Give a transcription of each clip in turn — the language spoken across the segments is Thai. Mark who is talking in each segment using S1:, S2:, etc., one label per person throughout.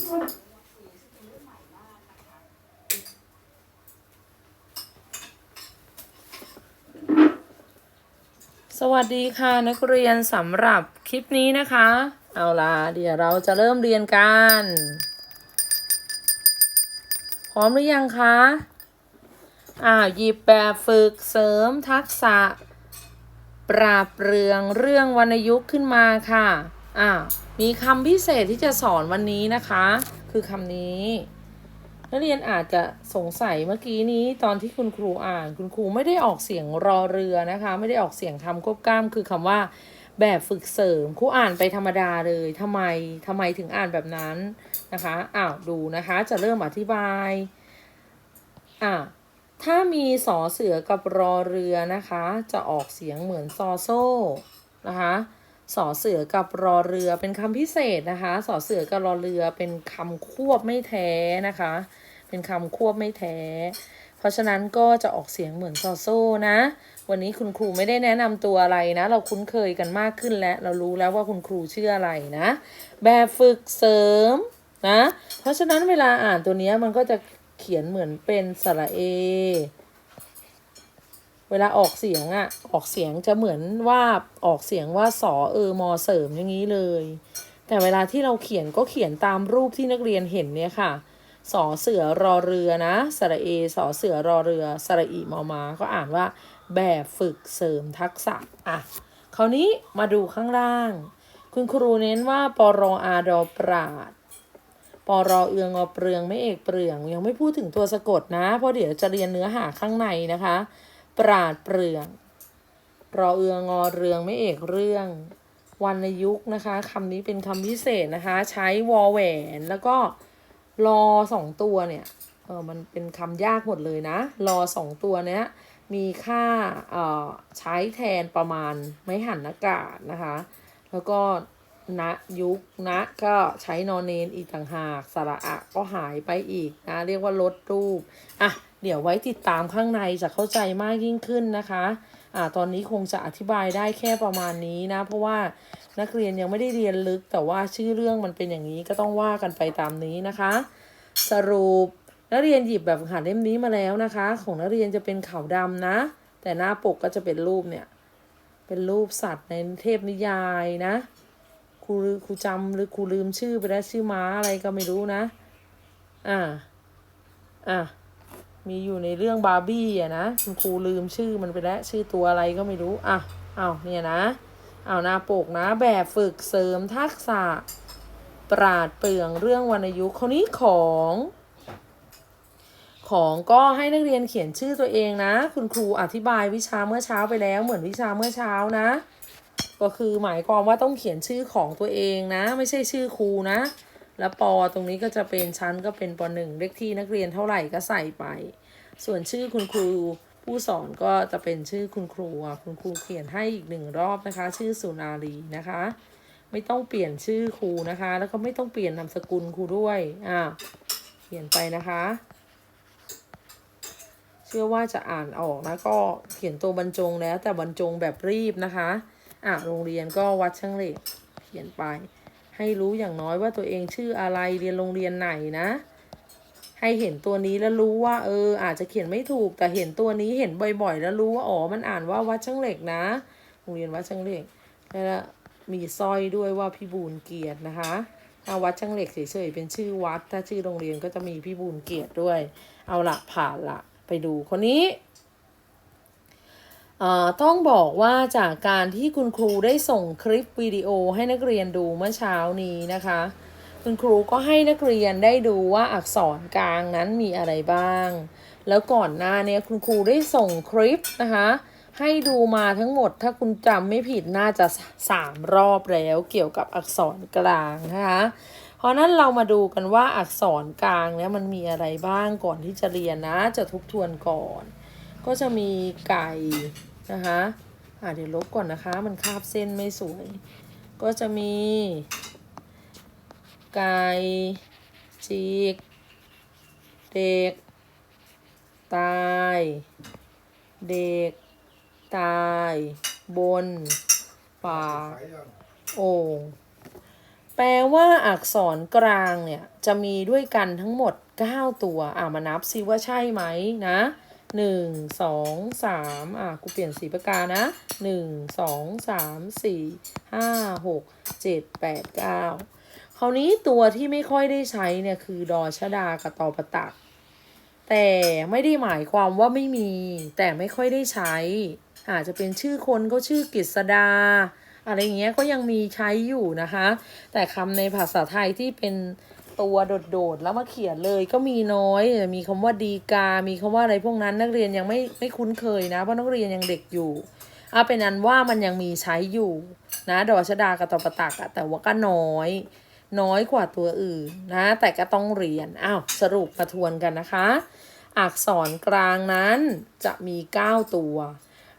S1: สวัสดีค่ะนักเรียนสำหรับคลิปนี้นะคะ เอาล่ะเดี๋ยวเราจะเริ่มเรียนกัน พร้อมหรือยังคะอ่าหยิบแบบฝึกเสริมทักษะ ปราบเปรื่องเรื่องวรรณยุกต์ขึ้นมาค่ะอ่า มีคำพิเศษที่จะสอนวันนี้นะคะ คือคำนี้ นักเรียนอาจจะสงสัยเมื่อกี้นี้ตอนที่คุณครูอ่าน คุณครูไม่ได้ออกเสียงรอเรือนะคะ ไม่ได้ออกเสียงคำควบกล้ามคือคำว่า แบบฝึกเสริมครูอ่านไปธรรมดาเลยทำไมทำไมถึงอ่านแบบนั้นนะคะอ้าวดูนะคะจะเริ่มอธิบายอะถ้ามีสอเสือกับรอเรือนะคะ จะออกเสียงเหมือนซอโซ่นะคะ สอเสือกับรอเรือเป็นคำพิเศษนะคะสอเสือกับรอเรือเป็นคำควบไม่แท้นะคะ เป็นคำควบไม่แท้ เพราะฉะนั้นก็จะออกเสียงเหมือนซอโซ่นะ วันนี้คุณครูไม่ได้แนะนำตัวอะไรนะ เราคุ้นเคยกันมากขึ้นแล้ว เรารู้แล้วว่าคุณครูชื่ออะไรนะ แบบฝึกเสริมนะ เพราะฉะนั้นเวลาอ่านตัวนี้มันก็จะเขียนเหมือนเป็นสระเอ เวลาออกเสียงอะออกเสียงจะเหมือนว่าออกเสียงว่าสอเออมอเสริมอย่างนี้เลย แต่เวลาที่เราเขียนก็เขียนตามรูปที่นักเรียนเห็นเนี่ยค่ะสอเสือรอเรือนะสระเอสอเสือรอเรือสระอีมอมาก็อ่านว่า แบบฝึกเสริมทักษะอะคราวนี้มาดูข้างล่าง คุณครูเน้นว่าปรออาดอปราดปรอเอืองอเปลืองไม่เอกเปลือง ยังไม่พูดถึงตัวสะกดนะ เพราะเดี๋ยวจะเรียนเนื้อหาข้างในนะคะ ปราดเปลือง รอเอืองอเรืองไม่เอกเรื่อง วรรณยุกนะคะคำนี้เป็นคำพิเศษนะคะ ใช้วอแหวนแล้วก็รอสองตัวเนี่ยเออมันเป็นคำยากหมดเลยนะ รอสองตัวเนี้ยมีค่าเอ่อใช้แทนประมาณไม่หันอากาศนะคะ แล้วก็ณยุคณก็ใช้นอนเนนอีกต่างหากสระอะก็หายไปอีกนะ เรียกว่าลดรูป อะ เดี๋ยวไว้ติดตามข้างในจะเข้าใจมากยิ่งขึ้นนะคะอ่าตอนนี้คงจะอธิบายได้แค่ประมาณนี้นะ เพราะว่านักเรียนยังไม่ได้เรียนลึก แต่ว่าชื่อเรื่องมันเป็นอย่างนี้ก็ต้องว่ากันไปตามนี้นะคะ สรุปนักเรียนหยิบแบบหัดเล่มนี้มาแล้วนะคะ ของนักเรียนจะเป็นขาวดำนะ แต่หน้าปกก็จะเป็นรูปเนี่ย เป็นรูปสัตว์ในเทพนิยายนะครูครูจำหรือครูลืมชื่อไปแล้วชื่อม้าอะไรก็ไม่รู้นะ อ่า อะ มีอยู่ในเรื่องบาร์บี้อะนะคุณครูลืมชื่อมันไปแล้ว ชื่อตัวอะไรก็ไม่รู้อะเอาเนี่ยนะ เอาหน้าปกนะ แบบฝึกเสริมทักษะ ปราดเปรื่องเรื่องวรรณยุกต์คนนี้ของ ของก็ให้นักเรียนเขียนชื่อตัวเองนะ คุณครูอธิบายวิชาเมื่อเช้าไปแล้ว เหมือนวิชาเมื่อเช้านะ ก็คือหมายความว่าต้องเขียนชื่อของตัวเองนะ ไม่ใช่ชื่อครูนะ แล้วปอตรงนี้ก็จะเป็นชั้นก็เป็นปหนึ่งเลขที่นักเรียนเท่าไหร่ก็ใส่ไป ส่วนชื่อคุณครูผู้สอนก็จะเป็นชื่อคุณครูอะคุณครูเขียนให้อีกหนึ่งรอบนะคะ ชื่อสุนารีนะคะ ไม่ต้องเปลี่ยนชื่อครูนะคะ แล้วก็ไม่ต้องเปลี่ยนนามสกุลครูด้วยอ่าเขียนไปนะคะ เชื่อว่าจะอ่านออกนะก็เขียนตัวบรรจงแล้วแต่บรรจงแบบรีบนะคะอะโรงเรียนก็วัดช่างเหล็กเขียนไป ให้รู้อย่างน้อยว่าตัวเองชื่ออะไรเรียนโรงเรียนไหนนะ ให้เห็นตัวนี้แล้วรู้ว่า เออ อาจจะเขียนไม่ถูก แต่เห็นตัวนี้เห็นบ่อย ๆ แล้วรู้ว่าอ๋อมันอ่านว่าวัดช่างเหล็กนะโรงเรียนวัดช่างเหล็กแล้วมีสร้อยด้วยว่าพี่บูลเกียรตินะคะถ้าวัดช่างเหล็กเฉยๆเป็นชื่อวัด ถ้าชื่อโรงเรียนก็จะมีพี่บูลเกียรติด้วย เอาละผ่านละไปดูคนนี้ ต้องบอกว่าจากการที่คุณครูได้ส่งคลิปวิดีโอให้นักเรียนดูเมื่อเช้านี้นะคะ คุณครูก็ให้นักเรียนได้ดูว่าอักษรกลางนั้นมีอะไรบ้าง แล้วก่อนหน้านี้คุณครูได้ส่งคลิปนะคะ ให้ดูมาทั้งหมดถ้าคุณจำไม่ผิดน่าจะสามรอบแล้วเกี่ยวกับอักษรกลางนะคะเพราะนั้นเรามาดูกันว่าอักษรกลางเนี่ยมันมีอะไรบ้างก่อนที่จะเรียนนะ จะทบทวนก่อน ก็จะมีไก่ นะคะอ่าเดี๋ยวลบก่อนนะคะ มันคาบเส้นไม่สวย ก็จะมี ไก่จีก เด็ก ตาย เด็ก ตาย บน ปากโอ่งแแปลว่าอักษรกลางเนี่ย จะมีด้วยกันทั้งหมด 9 ตัว อ่ามานับซิว่าใช่ไหมนะ หนึ่งสองสามอะกูเปลี่ยนสีปากกานะหนึ่งสองสามสี่ห้าหกเจ็ดแปดเก้าคราวนี้ตัวที่ไม่ค่อยได้ใช้เนี่ยคือดอชดากับตอประตัก แต่ไม่ได้หมายความว่าไม่มี แต่ไม่ค่อยได้ใช้ อาจจะเป็นชื่อคนก็ชื่อกฤษดา อะไรเงี้ยก็ยังมีใช้อยู่นะคะ แต่คำในภาษาไทยที่เป็น ตัวโดดๆแล้วมาเขียนเลยก็มีน้อย มีคำว่าดีกา มีคำว่าอะไรพวกนั้นนักเรียนยังไม่ไม่คุ้นเคยนะเพราะนักเรียนยังเด็กอยู่เอาเป็นอันว่ามันยังมีใช้อยู่นะดอกชดากับตอปตักอะแต่ว่าก็น้อย น้อยกว่าตัวอื่นนะ แต่ก็ต้องเรียนอ้าวสรุปมาทวนกันนะคะ อักษรกลางนั้นจะมี 9 ตัว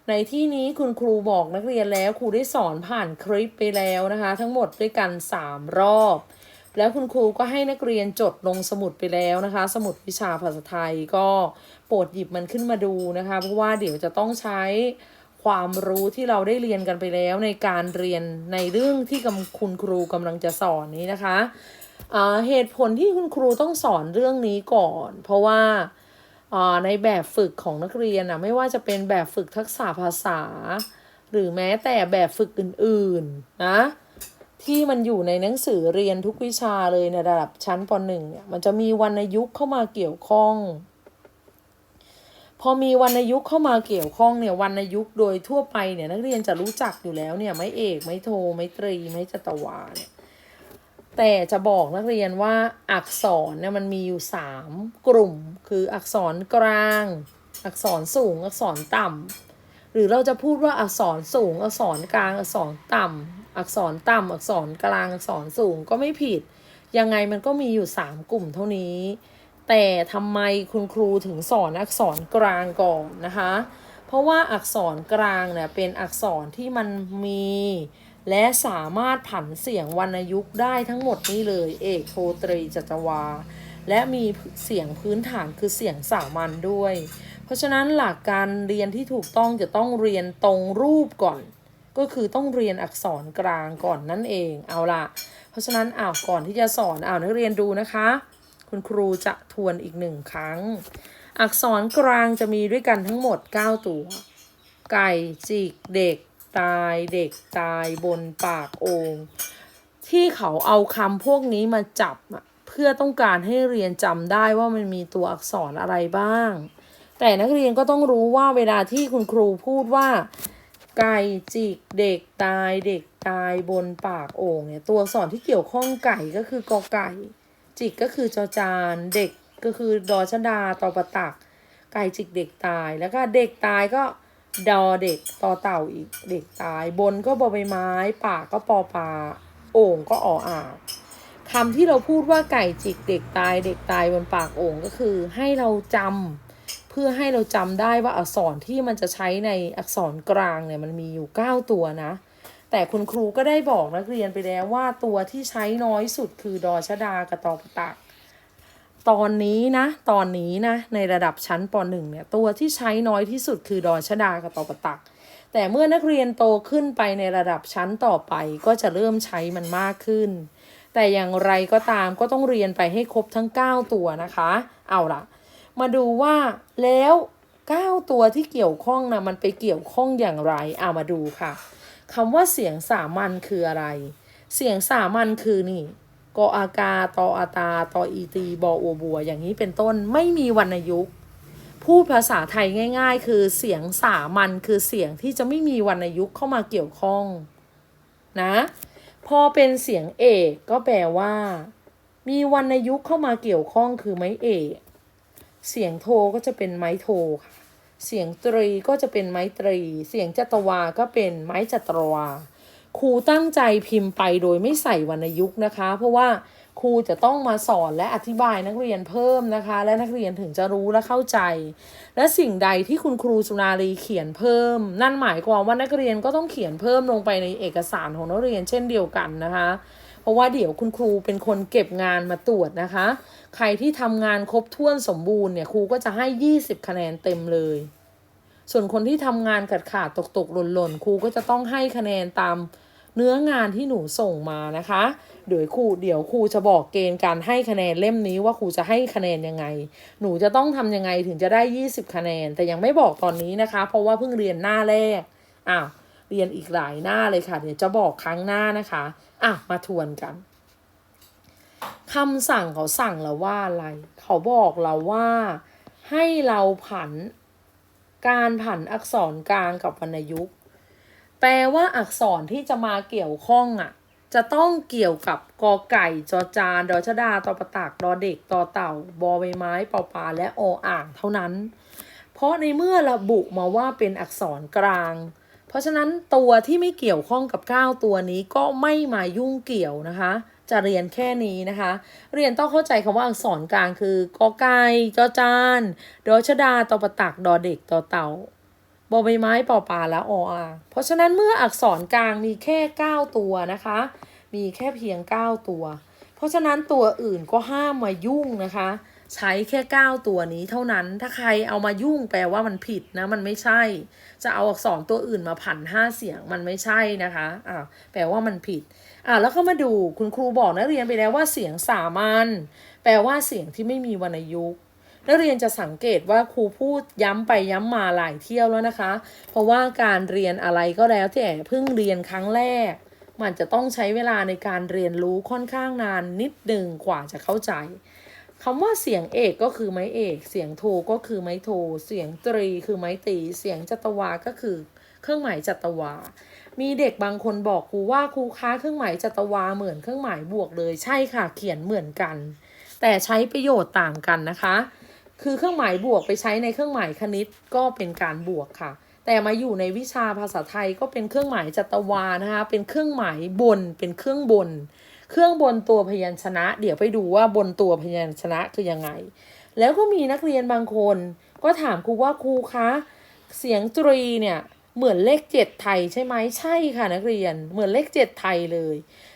S1: ในที่นี้คุณครูบอกนักเรียนแล้วครูได้สอนผ่านคลิปไปแล้วนะคะ ทั้งหมดด้วยกัน 3 รอบ แล้วคุณครูก็ให้นักเรียนจดลงสมุดไปแล้วนะคะ สมุดวิชาภาษาไทยก็โปรดหยิบมันขึ้นมาดูนะคะ เพราะว่าเดี๋ยวจะต้องใช้ความรู้ที่เราได้เรียนกันไปแล้วในการเรียนในเรื่องที่กำคุณครูกำลังจะสอนนี้นะคะอ่าเหตุผลที่คุณครูต้องสอนเรื่องนี้ก่อน เพราะว่าอ่าในแบบฝึกของนักเรียนนะไม่ว่าจะเป็นแบบฝึกทักษะภาษา หรือแม้แต่แบบฝึกอื่นๆนะ ที่มันอยู่ในหนังสือเรียนทุกวิชาเลยในระดับชั้นป .1 เนี่ยมันจะมีวรรณยุกต์เข้ามาเกี่ยวข้อง พอมีวรรณยุกต์เข้ามาเกี่ยวข้องเนี่ยวรรณยุกต์โดยทั่วไปเนี่ยนักเรียนจะรู้จักอยู่แล้วเนี่ยไม่เอกไม่โทไม่ตรีไม่จตวาเนี่ยแต่จะบอกนักเรียนว่าอักษรเนี่ยมันมีอยู่สามกลุ่ม คืออักษรกลาง อักษรสูง อักษรต่ำหรือเราจะพูดว่าอักษรสูง อักษรกลาง อักษรต่ำ อักษรต่ำอักษรกลางอักษรสูงก็ไม่ผิด ยังไงมันก็มีอยู่สามกลุ่มเท่านี้ แต่ทำไมคุณครูถึงสอนอักษรกลางก่อนนะคะ เพราะว่าอักษรกลางเนี่ยเป็นอักษรที่มันมี และสามารถผันเสียงวรรณยุกต์ได้ทั้งหมดนี้เลย เอกโทตรีจัตวา และมีเสียงพื้นฐานคือเสียงสามัญด้วย เพราะฉะนั้นหลักการเรียนที่ถูกต้องจะต้องเรียนตรงรูปก่อน ก็คือต้องเรียนอักษรกลางก่อนนั่นเอง เอาละเพราะฉะนั้นอ้าวก่อนที่จะสอนอ้าวนักเรียนดูนะคะ คุณครูจะทวนอีกหนึ่งครั้ง อักษรกลางจะมีด้วยกันทั้งหมด 9 ตัว ไก่จิกเด็ก ตายเด็กตายบนปากโองที่เขาเอาคำพวกนี้มาจับเพื่อต้องการให้เรียนจำได้ว่ามันมีตัวอักษรอะไรบ้าง แต่นักเรียนก็ต้องรู้ว่าเวลาที่คุณครูพูดว่า ไก่จิกเด็กตายเด็กตายบนปากโอ่งเนี่ยตัวสอักษรที่เกี่ยวข้องไก่ก็คือกอไก่ จิกก็คือจอจานเด็กก็คือดอชดาตอประตัก ไก่จิกเด็กตายแล้วก็เด็กตายก็ดอเด็กต่อเต่าอีกเด็กตายบนก็บอใบไม้ ปากก็ปอปลาโอ่งก็ออ่างคำที่เราพูดว่าไก่จิกเด็กตายเด็กตายบนปากโอ่งก็คือให้เราจำ เพื่อให้เราจำได้ว่าอักษรที่มันจะใช้ในอักษรกลางเนี่ยมันมีอยู่ 9 ตัวนะ แต่คุณครูก็ได้บอกนักเรียนไปแล้วว่าตัวที่ใช้น้อยสุดคือดอชดากระตอปตักตอนนี้นะ ตอนนี้นะ ในระดับชั้นป .1 เนี่ย ตัวที่ใช้น้อยที่สุดคือดอชดากับตอปตัก แต่เมื่อนักเรียนโตขึ้นไปในระดับชั้นต่อไปก็จะเริ่มใช้มันมากขึ้น แต่อย่างไรก็ตามก็ต้องเรียนไปให้ครบทั้ง 9 ตัวนะคะ เอาล่ะ มาดูว่าแล้ว9ตัวที่เกี่ยวข้องนะมันไปเกี่ยวข้องอย่างไรเอามาดูค่ะคำว่าเสียงสามัญคืออะไร เสียงสามัญคือนี่กออากาตออาตาตออีตีบออบัว อย่างนี้เป็นต้นไม่มีวรรณยุกต์พูดภาษาไทยง่าย ๆ คือเสียงสามัญคือเสียงที่จะไม่มีวรรณยุกต์เข้ามาเกี่ยวข้องนะพอเป็นเสียงเอกก็แปลว่า มีวรรณยุกต์เข้ามาเกี่ยวข้องคือไม้เอก เสียงโทก็จะเป็นไม้โทค่ะเสียงตรีก็จะเป็นไม้ตรี เสียงจัตวาก็เป็นไม้จัตวา ครูตั้งใจพิมพ์ไปโดยไม่ใส่วรรณยุกต์นะคะ เพราะว่าครูจะต้องมาสอนและอธิบายนักเรียนเพิ่มนะคะ และนักเรียนถึงจะรู้และเข้าใจ และสิ่งใดที่คุณครูสุนารีเขียนเพิ่ม นั่นหมายความว่านักเรียนก็ต้องเขียนเพิ่มลงไปในเอกสารของนักเรียนเช่นเดียวกันนะคะ เพราะว่าเดี๋ยวคุณครูเป็นคนเก็บงานมาตรวจนะคะ ใครที่ทำงานครบถ้วนสมบูรณ์เนี่ยครูก็จะให้ 20 คะแนนเต็มเลย ส่วนคนที่ทำงานขาดขาดตกตกหล่นหล่นๆครูก็จะต้องให้คะแนนตามเนื้องานที่หนูส่งมานะคะ เดี๋ยวครูเดี๋ยวครูจะบอกเกณฑ์การให้คะแนนเล่มนี้ว่าครูจะให้คะแนนยังไง หนูจะต้องทำยังไงถึงจะได้ 20 คะแนน แต่ยังไม่บอกตอนนี้นะคะ เพราะว่าเพิ่งเรียนหน้าแรก อ้าว เรียนอีกหลายหน้าเลยค่ะ เดี๋ยวจะบอกครั้งหน้านะคะอะมาทวนกันคำสั่งเขาสั่งเราว่าอะไร เขาบอกเราว่า ให้เราผัน การผันอักษรกลางกับวรรณยุกต์ แปลว่าอักษรที่จะมาเกี่ยวข้องอะ จะต้องเกี่ยวกับกอไก่จอจานดอชดาตอประตักดอเด็กตอเต่า บอใบไม้ปอปลาและออ่างเท่านั้น เพราะในเมื่อระบุมาว่าเป็นอักษรกลาง เพราะฉะนั้นตัวที่ไม่เกี่ยวข้องกับ 9 ตัวนี้ก็ไม่มายุ่งเกี่ยวนะคะ จะเรียนแค่นี้นะคะ เรียนต้องเข้าใจคำว่าอักษรกลางคือกอไก่จอจานดอชดาตอประตักดอเด็กตอเต่าบอใบไม้ปอปลาและออาเพราะฉะนั้นเมื่ออักษรกลางมีแค่ 9 ตัวนะคะ มีแค่เพียง 9 ตัว เพราะฉะนั้นตัวอื่นก็ห้ามมายุ่งนะคะ ใช้แค่ 9 ตัวนี้เท่านั้น ถ้าใครเอามายุ่งแปลว่ามันผิดนะ มันไม่ใช่ จะเอาอักษรตัวอื่นมาผันห้าเสียงมันไม่ใช่นะคะอ่าแปลว่ามันผิดอ่าแล้วก็มาดูคุณครูบอกนักเรียนไปแล้วว่าเสียงสามัญแปลว่าเสียงที่ไม่มีวรรณยุกต์นักเรียนจะสังเกตว่าครูพูดย้ำไปย้ำมาหลายเที่ยวแล้วนะคะ เพราะว่าการเรียนอะไรก็แล้วแต่เพิ่งเรียนครั้งแรก มันจะต้องใช้เวลาในการเรียนรู้ค่อนข้างนานนิดหนึ่งกว่าจะเข้าใจ คำว่าเสียงเอกก็คือไม้เอก เสียงโทก็คือไม้โท เสียงตรีคือไม้ตี เสียงจัตวาก็คือ เครื่องหมายจัตวา มีเด็กบางคนบอกครูว่าครูค้าเครื่องหมายจัตวาเหมือนเครื่องหมายบวกเลย ใช่ค่ะ เขียนเหมือนกัน แต่ใช้ประโยชน์ต่างกันนะคะ คือเครื่องหมายบวกไปใช้ในเครื่องหมายคณิตก็เป็นการบวกค่ะ แต่มาอยู่ในวิชาภาษาไทยก็เป็นเครื่องหมายจัตวานะคะ เป็นเครื่องหมายบน เป็นเครื่องบน เครื่องบนตัวพยัญชนะ เดี๋ยวไปดูว่าบนตัวพยัญชนะคือยังไง แล้วก็มีนักเรียนบางคน ก็ถามครูว่าครูคะ เสียงตรีเนี่ยเหมือนเลขเจ็ดไทยใช่ไหมใช่ค่ะนักเรียนเหมือนเลขเจ็ดไทยเลย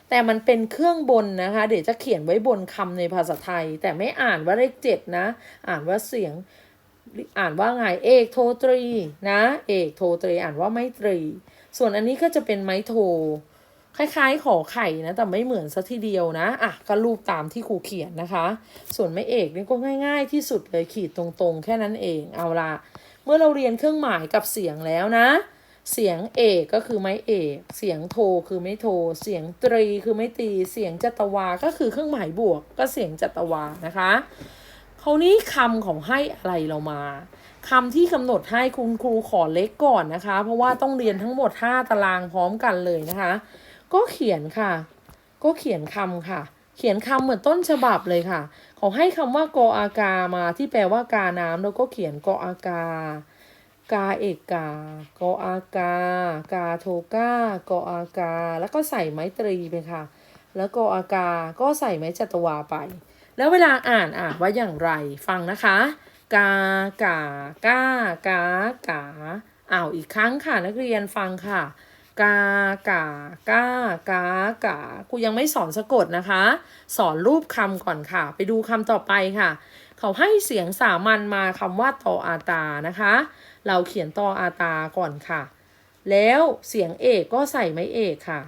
S1: แต่มันเป็นเครื่องบนนะคะ เดี๋ยวจะเขียนไว้บนคำในภาษาไทย แต่ไม่อ่านว่าเลขเจ็ดนะ อ่านว่าเสียงอ่านว่าไงเอกโทตรีนะ เอกโทตรีอ่านว่าไม้ตรี ส่วนอันนี้ก็จะเป็นไม้โท คล้าย ๆ ขอไข่นะ แต่ไม่เหมือนซะทีเดียวนะ อะ ก็รูปตามที่ครูเขียนนะคะ ส่วนไม้เอกนี่ก็ง่าย ๆ ที่สุดเลยขีดตรงๆ แค่นั้นเอง เอาละเมื่อเราเรียนเครื่องหมายกับเสียงแล้วนะ เสียงเอกก็คือไม้เอก เสียงโทคือไม้โท เสียงตรีคือไม้ตี เสียงจัตวา ก็คือเครื่องหมายบวก ก็เสียงจัตวานะคะคราวนี้คำของให้อะไรเรามาคำที่กำหนดให้คุณครูขอเล็กก่อนนะคะ เพราะว่าต้องเรียนทั้งหมด 5 ตารางพร้อมกันเลยนะคะ ก็เขียนค่ะ ก็เขียนคำค่ะ เขียนคำเหมือนต้นฉบับเลยค่ะ ขอให้คำว่ากออากามาที่แปลว่ากาน้ำแล้วก็เขียนกออากากาเอกกากออากา กาโทก้ากออากา แล้วก็ใส่ไม้ตรีไปค่ะ แล้วกออากา ก็ใส่ไม้จัตวาไป แล้วเวลาอ่านอ่านว่าอย่างไร ฟังนะคะ กากากากากาอ้าวอีกครั้งค่ะนักเรียนฟังค่ะ กากากากากาครูยังไม่สอนสะกดนะคะ สอนรูปคำก่อนค่ะ ไปดูคำต่อไปค่ะ เขาให้เสียงสามัญมาคำว่าตออาตานะคะ เราเขียนตออาตาก่อนค่ะ แล้วเสียงเอกก็ใส่ไม้เอกค่ะ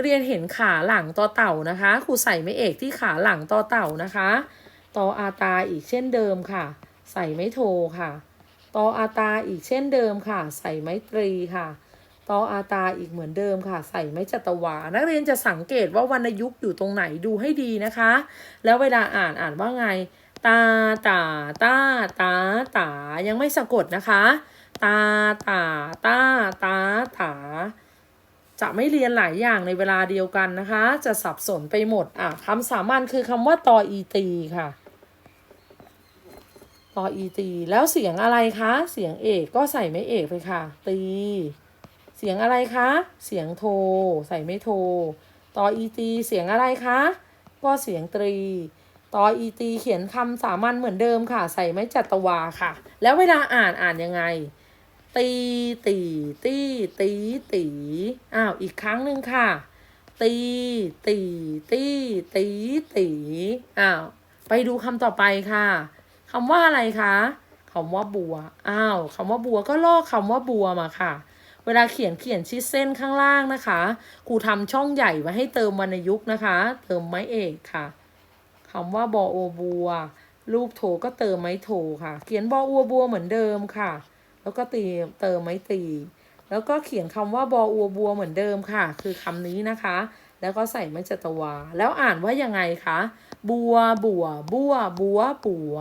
S1: เรียนเห็นขาหลังต่อเต่านะคะครูใส่ไม้เอกที่ขาหลังต่อเต่านะคะตออาตาอีกเช่นเดิมค่ะ ใส่ไม้โทค่ะตออาตาอีกเช่นเดิมค่ะ ใส่ไม้ตรีค่ะ ตออาตาอีกเหมือนเดิมค่ะ ใส่ไม้จัตวา นักเรียนจะสังเกตว่าวรรณยุกต์อยู่ตรงไหนดูให้ดีนะคะ แล้วเวลาอ่านอ่านว่าไง ตาตาตาตาตายังไม่สะกดนะคะ ตาตาตาตาตาจะไม่เรียนหลายอย่างในเวลาเดียวกันนะคะ จะสับสนไปหมดอะคำสามัญคือคำว่าตออีตีค่ะตออีตี แล้วเสียงอะไรคะ เสียงเอกก็ใส่ไม่เอกไปค่ะ ตี เสียงอะไรคะ เสียงโท ใส่ไม่โท ตออีตีเสียงอะไรคะ ก็เสียงตรี ตออีตีเขียนคำสามัญเหมือนเดิมค่ะ ใส่ไม้จัตวาค่ะ แล้วเวลาอ่านอ่านยังไง ตีตีตีตีตีอ้าวอีกครั้งหนึ่งค่ะ ตีตีตีตีตีอ้าวไปดูคำต่อไปค่ะคำว่าอะไรคะคำว่าบัว อ้าวคำว่าบัวก็ลอกคำว่าบัวมาค่ะ เวลาเขียนเขียนชิดเส้นข้างล่างนะคะครูทำช่องใหญ่ไว้ให้เติมวรรณยุกต์นะคะ เติมไม้เอกค่ะคำว่าบอโอบัว รูปโถก็เติมไม้โถค่ะ เขียนบออัวบัวเหมือนเดิมค่ะ แล้วก็ตีเติมไม้ตี แล้วก็เขียนคำว่าบออัวบัวเหมือนเดิมค่ะ คือคำนี้นะคะ แล้วก็ใส่ไม้จัตวา แล้วอ่านว่ายังไงคะบัวบัวบัวบัวบัว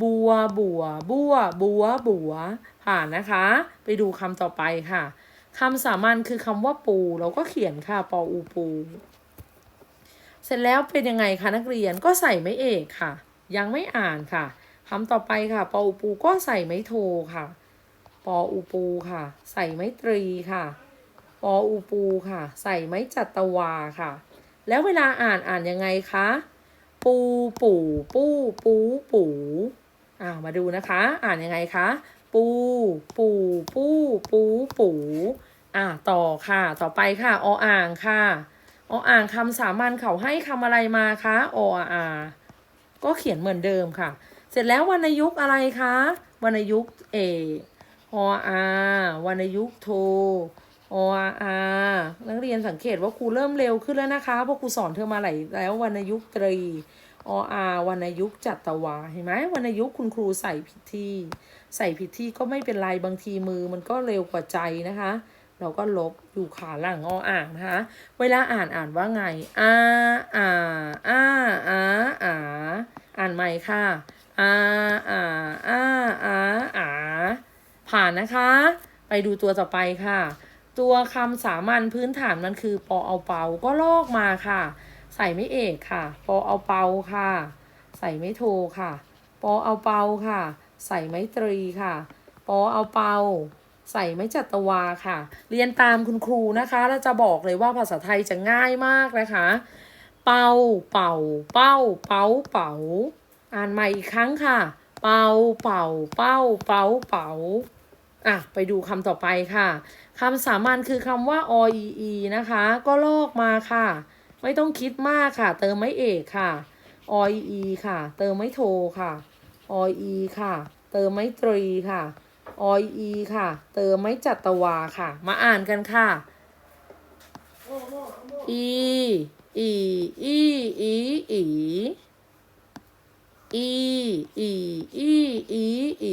S1: บัว บัว บัว บัว บัว ผ่านนะคะ ไปดูคำต่อไปค่ะคำสามัญคือคำว่าปู เราก็เขียนค่ะ ปออูปู เสร็จแล้วเป็นยังไงคะนักเรียนก็ใส่ไม่เอกค่ะ ยังไม่อ่านค่ะคำต่อไปค่ะ ปออูปูก็ใส่ไม่โทค่ะ ปออูปูค่ะ ใส่ไม่ตรีค่ะ ปออูปูค่ะ ใส่ไม้จัตวาค่ะ แล้วเวลาอ่านอ่านยังไงคะ ปูปูปูปูปู อ่ามาดูนะคะ อ่านยังไงคะ ปู ปู ปู ปู ปูอ่าต่อค่ะ ต่อไปค่ะออ่างค่ะออ่างคำสามัญเขาให้คำอะไรมาคะออาก็เขียนเหมือนเดิมค่ะ เสร็จแล้ววรรณยุกต์อะไรคะวรรณยุกต์เอออาวรรณยุกต์โทออานักเรียนสังเกตว่าครูเริ่มเร็วขึ้นแล้วนะคะเพราะครูสอนเธอมาหลายแล้ววรรณยุกต์ตรี ออาวรรณยุกจัตวาเห็นไหมวรรณยุกคุณครูใส่ผิดที่ ใส่ผิดที่ก็ไม่เป็นไรบางทีมือมันก็เร็วกว่าใจนะคะ เราก็ลบอยู่ขาหลังออ่างนะคะ เวลาอ่านอ่านว่าไงอาอาอาอาอาอ่านใหม่ค่ะอาอาอาอาอาผ่านนะคะ ไปดูตัวต่อไปค่ะ ตัวคำสามัญพื้นฐานมันคือปอเอาเปาก็ลอกมาค่ะ ใส่ไม่เอกค่ะ ปอเอาเปาค่ะ ใส่ไม่โทค่ะ ปอเอาเปาค่ะ ใส่ไม้ตรีค่ะ ปอเอาเปา ใส่ไม้จัตวาค่ะ เรียนตามคุณครูนะคะแล้วจะบอกเลยว่าภาษาไทยจะง่ายมากนะคะ เป่า เป่า เป้า เป้าเป๋าอ่านใหม่อีกครั้งค่ะ เป่า เป่า เป้า เป้าเป๋าอะไปดูคำต่อไปค่ะคำสามัญคือคำว่าอ e e นะคะ ก็ลอกมาค่ะ ไม่ต้องคิดมากค่ะ เติมไม่เอกค่ะอ e e ค่ะ เติมไม่โทค่ะอ e ค่ะ เติมไม่ตรีค่ะอ e ค่ะ เติมไม่จัตวาค่ะ มาอ่านกันค่ะ e e e e e e e e e e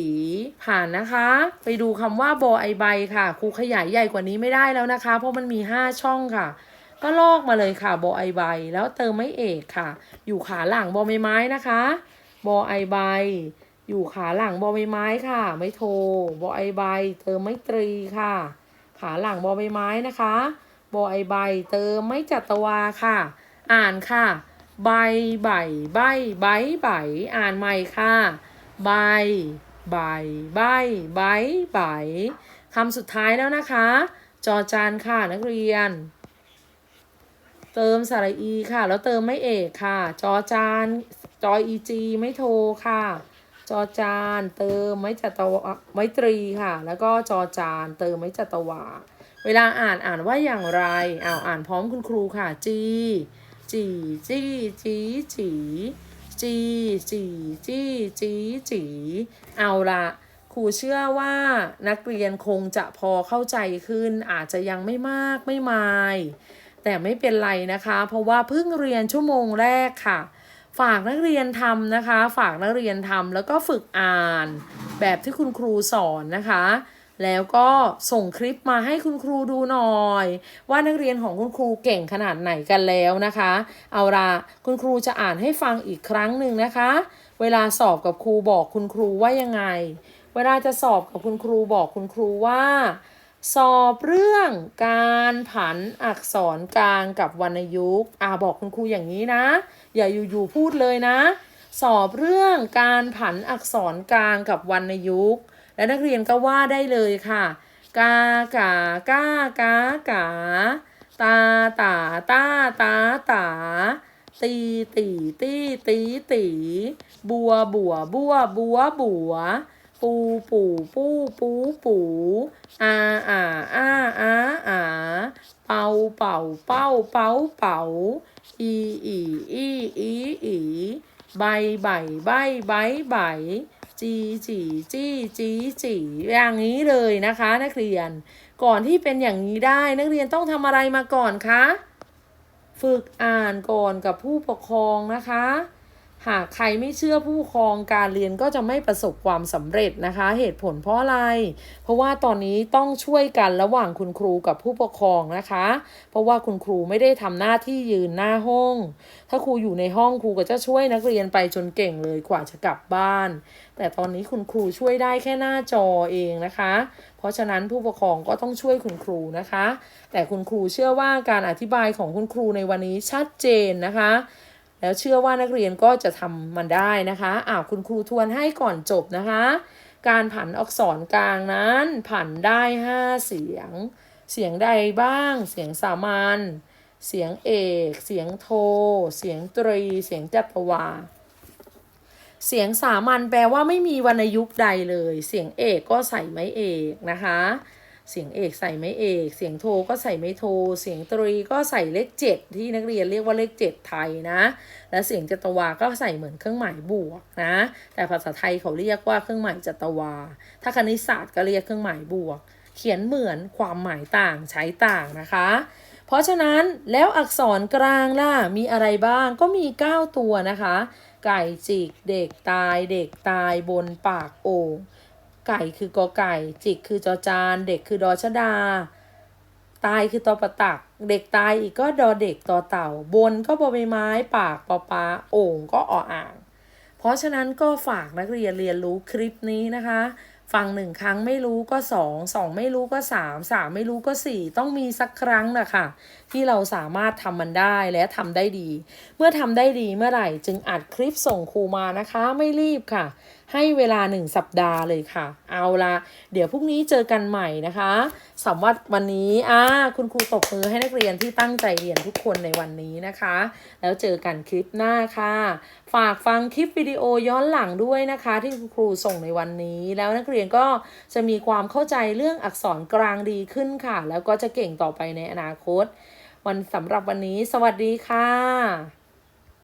S1: ผ่านนะคะ ไปดูคำว่าบอไอใบค่ะ ครูขยายใหญ่กว่านี้ไม่ได้แล้วนะคะ เพราะมันมี5ช่องค่ะ ก็ลอกมาเลยค่ะบอไอใบ แล้วเติมไม่เอกค่ะ อยู่ขาหลังบอใบไม้นะคะบอไอใบ อยู่ขาหลังบอใบไม้ค่ะ ไม่โทบอไอใบ เติมไม่ตรีค่ะ ขาหลังบอใบไม้นะคะบอไอใบ เติมไม่จัตวาค่ะ อ่านค่ะ ใบใบใบใบใบอ่านใหม่ค่ะ ใบใบใบใบใบคำสุดท้ายแล้วนะคะ จอจานค่ะนักเรียน เติมสระอีค่ะ แล้วเติมไม่เอกค่ะ จอจานจออีจีไม่โทรค่ะ จอจานเติมไม่จัตวาไม่ตรีค่ะ แล้วก็จอจานเติมไม่จัตวา เวลาอ่านอ่านว่าอย่างไรอ้าวอ่านพร้อมคุณครูค่ะ จีจีจีจีจีจีจีจีจีจีเอาละครูเชื่อว่านักเรียนคงจะพอเข้าใจขึ้นอาจจะยังไม่มากไม่มาย แต่ไม่เป็นไรนะคะ เพราะว่าเพิ่งเรียนชั่วโมงแรกค่ะ ฝากนักเรียนทำนะคะ ฝากนักเรียนทำแล้วก็ฝึกอ่าน แบบที่คุณครูสอนนะคะแล้วก็ส่งคลิปมาให้คุณครูดูหน่อย ว่านักเรียนของคุณครูเก่งขนาดไหนกันแล้วนะคะ เอาละคุณครูจะอ่านให้ฟังอีกครั้งหนึ่งนะคะ เวลาสอบกับครูบอกคุณครูว่ายังไง เวลาจะสอบกับคุณครูบอกคุณครูว่า สอบเรื่องการผันอักษรกลางกับวรรณยุกต์อ่าบอกคุณครูอย่างนี้นะ อย่าอยู่ๆพูดเลยนะ สอบเรื่องการผันอักษรกลางกับวรรณยุกต์และนักเรียนก็ว่าได้เลยค่ะ กากากากากาตาตาตาตาตาตีตีตีตีตีบัวบัวบัวบัวบัว ปูปูปูปูปูอาอาอาอาอาเป่าเป่าเป้าเป่าเป่าอีอีอีอีอีใบใบใบใบใบจีจีจีจีจีอย่างนี้เลยนะคะ นักเรียน ก่อนที่เป็นอย่างนี้ได้นักเรียนต้องทำอะไรมาก่อนคะ ฝึกอ่านก่อนกับผู้ปกครองนะคะ หากใครไม่เชื่อผู้ปกครองการเรียนก็จะไม่ประสบความสำเร็จนะคะ เหตุผลเพราะอะไร เพราะว่าตอนนี้ต้องช่วยกันระหว่างคุณครูกับผู้ปกครองนะคะ เพราะว่าคุณครูไม่ได้ทำหน้าที่ยืนหน้าห้อง ถ้าครูอยู่ในห้องครูก็จะช่วยนักเรียนไปจนเก่งเลยกว่าจะกลับบ้าน แต่ตอนนี้คุณครูช่วยได้แค่หน้าจอเองนะคะ เพราะฉะนั้นผู้ปกครองก็ต้องช่วยคุณครูนะคะ แต่คุณครูเชื่อว่าการอธิบายของคุณครูในวันนี้ชัดเจนนะคะ แล้วเชื่อว่านักเรียนก็จะทำมันได้นะคะอ้าวคุณครูทวนให้ก่อนจบนะคะ การผันอักษรกลางนั้น ผันได้ 5 เสียง เสียงใดบ้าง เสียงสามัญเสียงเอก เสียงโท เสียงตรี เสียงจัตวา เสียงสามัญแปลว่าไม่มีวรรณยุกต์ใดเลย เสียงเอกก็ใส่ไม้เอกนะคะ เสียงเอกใส่ไม้เอก เสียงโทก็ใส่ไม้โท เสียงตรีก็ใส่เลขเจ็ดที่นักเรียนเรียกว่าเลขเจ็ดไทยนะ และเสียงจัตวาก็ใส่เหมือนเครื่องหมายบวกนะ แต่ภาษาไทยเขาเรียกว่าเครื่องหมายจัตวา ถ้าคณิตศาสตร์ก็เรียกเครื่องหมายบวก เขียนเหมือนความหมายต่างใช้ต่างนะคะ เพราะฉะนั้นแล้วอักษรกลางล่ะมีอะไรบ้างก็มี 9 ตัวนะคะ ไก่จิก เด็กตาย เด็กตายบนปากโอ่ง ไก่คือกอไก่ จิกคือจอจาน เด็กคือดอชดา ตายคือตอประตัก เด็กตายอีกก็ดอเด็กตอเต่า บนก็บอใบไม้ ปากปอปลาโอ่งก็ออ่าง เพราะฉะนั้นก็ฝากนักเรียนเรียนรู้คลิปนี้นะคะฟังหนึ่งครั้งไม่รู้ก็สองสองไม่รู้ก็สามสามไม่รู้ก็สี่ต้องมีสักครั้งนะคะ ที่เราสามารถทำมันได้และทำได้ดี เมื่อทำได้ดีเมื่อไหร่จึงอัดคลิปส่งครูมานะคะ ไม่รีบค่ะ ให้เวลาหนึ่งสัปดาห์เลยค่ะ เอาละเดี๋ยวพรุ่งนี้เจอกันใหม่นะคะสำหรับวันนี้อ่าคุณครูตบมือให้นักเรียนที่ตั้งใจเรียนทุกคนในวันนี้นะคะ แล้วเจอกันคลิปหน้าค่ะ ฝากฟังคลิปวิดีโอย้อนหลังด้วยนะคะ ที่คุณครูส่งในวันนี้ แล้วนักเรียนก็จะมีความเข้าใจเรื่องอักษรกลางดีขึ้นค่ะ แล้วก็จะเก่งต่อไปในอนาคต วันสำหรับวันนี้ สวัสดีค่ะ